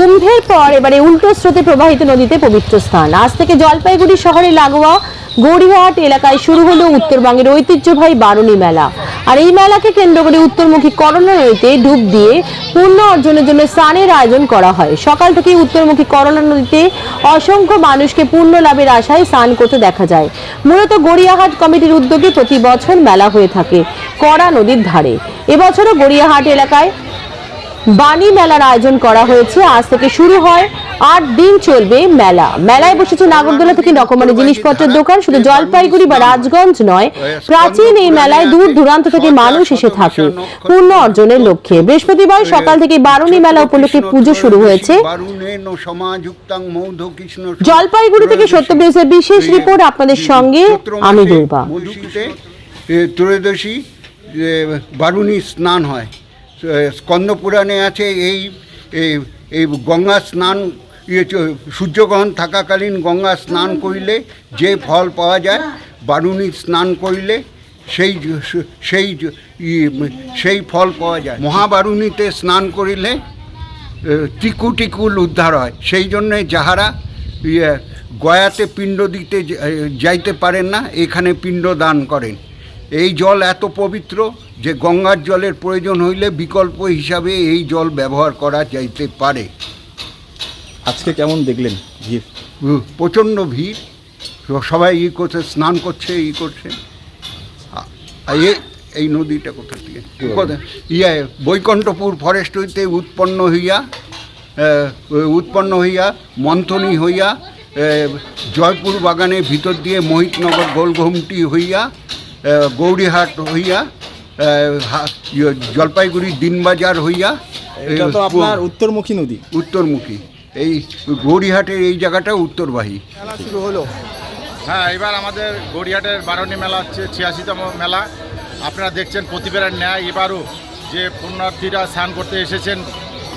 কুম্ভের পর এবারে উল্টো স্রোতে প্রবাহিত নদীতে পবিত্র স্থান। আজ থেকে জলপাইগুড়ি শহরে লাগোয়া গড়িয়াহাট এলাকায় শুরু হলো উত্তরবঙ্গের ঐতিহ্যবাহী বারুণী মেলা। আর এই মেলাকে কেন্দ্র করে উত্তরমুখী করোনা নদীতে ডুব দিয়ে পুণ্য অর্জনের জন্য স্নানের আয়োজন করা হয়। সকাল থেকেই উত্তরমুখী করোনা নদীতে অসংখ্য মানুষকে পুণ্য লাভের আশায় স্নান করতে দেখা যায়। মূলত গড়িয়াহাট কমিটির উদ্যোগে প্রতি বছর মেলা হয়ে থাকে কড়া নদীর ধারে। এবছরও গড়িয়াহাট এলাকায় বাণী মেলার আয়োজন করা হয়েছে। আজ থেকে শুরু হয়, আট দিন চলবে মেলা। মেলায় বসেছে নাগরদোলা থেকে রকমারি জিনিসপত্রের দোকান, শুধু জলপাইগুড়ি বা রাজগঞ্জ নয়, প্রাচীন এই মেলায় দূর দূরান্ত থেকে মানুষ এসে থাকে, পূর্ণ অর্জনের লক্ষ্যে। বৃহস্পতিবার সকাল থেকে বারুণী মেলা উপলক্ষে পুজো শুরু হয়েছে। জলপাইগুড়ি থেকে সত্যব্রতের বিশেষ রিপোর্ট আপনাদের সঙ্গে, আমি দুর্বা। ত্রয়োদশী বারুণী স্নান হয়। এ, স্কন্দ পুরাণে আছে এই এই- গঙ্গা স্নান ইয়ে সূর্যগ্রহণ থাকাকালীন গঙ্গা স্নান করিলে যে ফল পাওয়া যায় বারুণী স্নান করিলে সেই সেই সেই ফল পাওয়া যায়। মহাবারুণীতে স্নান করিলে এ, টিকু টিকুল উদ্ধার হয়। সেই জন্যে যাহারা ইয়ে গয়াতে পিণ্ড দিতে যাইতে পারেন না এখানে পিণ্ড দান করেন। এই জল এত পবিত্র যে গঙ্গার জলের প্রয়োজন হইলে বিকল্প হিসাবে এই জল ব্যবহার করা যাইতে পারে। আজকে কেমন দেখলেন ভিড়? প্রচণ্ড ভিড়। সবাই ই করছে স্নান করছে ই করছে। এই নদীটা কোথা থেকে? ইয়ে বৈকণ্ঠপুর ফরেস্ট হইতে উৎপন্ন হইয়া উৎপন্ন হইয়া মন্থনী হইয়া জয়পুর বাগানের ভিতর দিয়ে মোহিতনগর গোলঘুমটি হইয়া গৌরীহাট হইয়া ইয়ে, জলপাইগুড়ি দিনবাজার হইয়া এটা তো আপনার উত্তরমুখী নদী। উত্তরমুখী। এই গৌরীহাটের এই জায়গাটা উত্তরবাহী। শুরু হলো। হ্যাঁ এবার আমাদের গড়িয়াটের বারণী মেলা হচ্ছে ছিয়াশিতম মেলা। আপনারা দেখছেন প্রতিবারের ন্যায়। এবারও যে পুণ্যার্থীরা স্নান করতে এসেছেন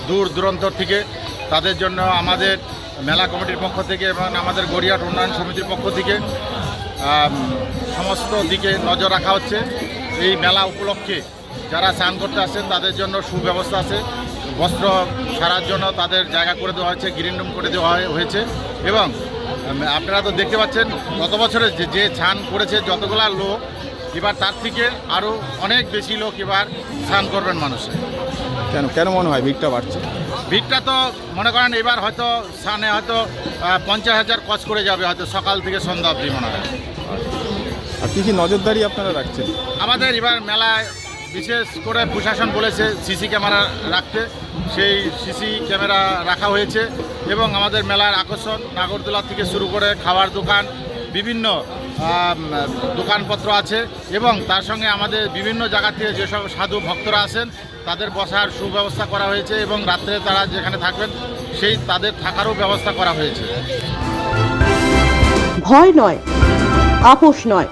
দূর দূরান্ত থেকে তাদের জন্য আমাদের মেলা কমিটির পক্ষ থেকে এবং আমাদের গড়িয়াট উন্নয়ন সমিতির পক্ষ থেকে সমস্ত দিকে নজর রাখা হচ্ছে। এই মেলা উপলক্ষে যারা স্নান করতে আসেন, তাদের জন্য সুব্যবস্থা আছে। বস্ত্র সারার জন্য তাদের জায়গা করে দেওয়া হয়েছে গ্রিন রুম করে দেওয়া হয়ে- হয়েছে। এবং আপনারা তো দেখতে পাচ্ছেন, গত বছরে যে যে স্নান করেছে যতগুলা লোক, এবার তার থেকে আরও অনেক বেশি লোক এবার স্নান করবেন মানুষে। কেন কেন মনে হয় ভিড়টা বাড়ছে? ভিড়টা তো মনে করেন এবার হয়তো স্নানে হয়তো পঞ্চাশ হাজার কচ করে যাবে হয়তো সকাল থেকে সন্ধ্যা অবধি মনে হয়। আর কি কি নজরদারি আপনারা রাখছেন? আমাদের এবার মেলায় বিশেষ করে প্রশাসন বলেছে সিসি ক্যামেরা রাখতে। সেই সিসি ক্যামেরা রাখা হয়েছে এবং আমাদের মেলার আকর্ষণ নাগরদোলা থেকে শুরু করে খাবার দোকান বিভিন্ন দোকানপত্র আছে এবং তার সঙ্গে আমাদের বিভিন্ন জায়গা থেকে যেসব সাধু ভক্তরা আসেন তাদের বসার সুব্যবস্থা করা হয়েছে এবং রাত্রে তারা যেখানে থাকবেন, সেই তাদের থাকারও ব্যবস্থা করা হয়েছে। ভয় নয়, আপোষ নয়,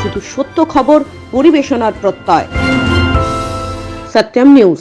শুধু সত্য খবর, পরিবেশনার প্রত্যয়। সত্যম নিউজ।